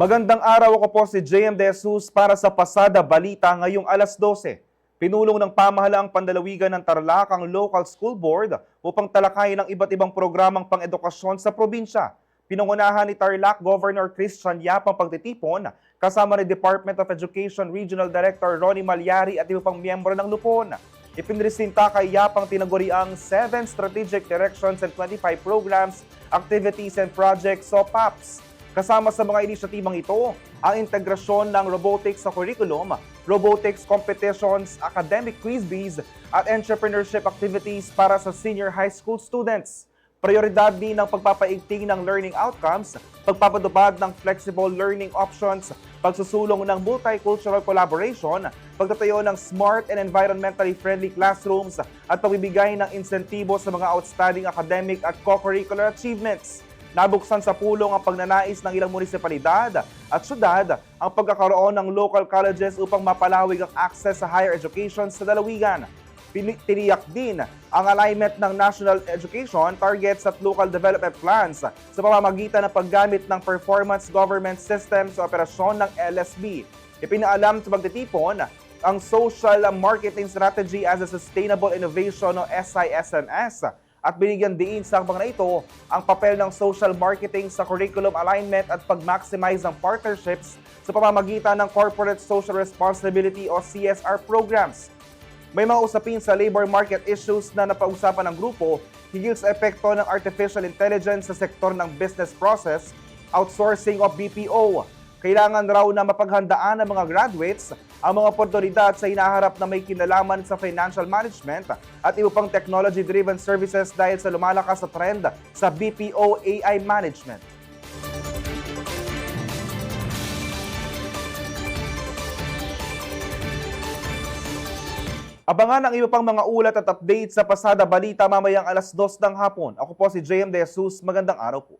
Magandang araw ako po si JM De Jesus para sa Pasada Balita ngayong alas 12. Pinulong ng pamahalaang pandalawigan ng Tarlac ang Local School Board upang talakayin ang iba't ibang programang pang-edukasyon sa probinsya. Pinangunahan ni Tarlac Governor Christian Yap ang pagtitipon kasama ni Department of Education Regional Director Ronnie Malyari at iba pang miyembro ng lupon. Ipinresinta kay Yap ang tinaguriang 7 Strategic Directions and 25 Programs, Activities and Projects o PAPS. Kasama sa mga inisyatibang ito, ang integrasyon ng robotics sa curriculum, robotics competitions, academic quiz bees, at entrepreneurship activities para sa senior high school students. Prioridad din ang pagpapaigting ng learning outcomes, pagpapatupad ng flexible learning options, pagsusulong ng multicultural collaboration, pagtatayo ng smart and environmentally friendly classrooms, at pagbibigay ng insentibo sa mga outstanding academic at co-curricular achievements. Nabuksan sa pulong ang pagnanais ng ilang munisipalidad at syudad ang pagkakaroon ng local colleges upang mapalawig ang access sa higher education sa dalawigan. Tiniyak din ang alignment ng national education targets at local development plans sa pamamagitan ng paggamit ng performance government system sa operasyon ng LSB. Ipinaalam sa pagtitipon ang Social Marketing Strategy as a Sustainable Innovation o SISMS at binigyan diin sa mga na ito ang papel ng social marketing sa curriculum alignment at pag-maximize ng partnerships sa pamamagitan ng Corporate Social Responsibility o CSR programs. May mga usapin sa labor market issues na napausapan ng grupo higil sa epekto ng artificial intelligence sa sektor ng business process, outsourcing o BPO. Kailangan raw na mapaghandaan ng mga graduates ang mga oportunidad sa hinaharap na may kinalaman sa financial management at iba pang technology-driven services dahil sa lumalakas na trend sa BPO AI management. Abangan ang iba pang mga ulat at updates sa Pasada Balita mamayang alas 2 ng hapon. Ako po si JM De Jesus. Magandang araw po.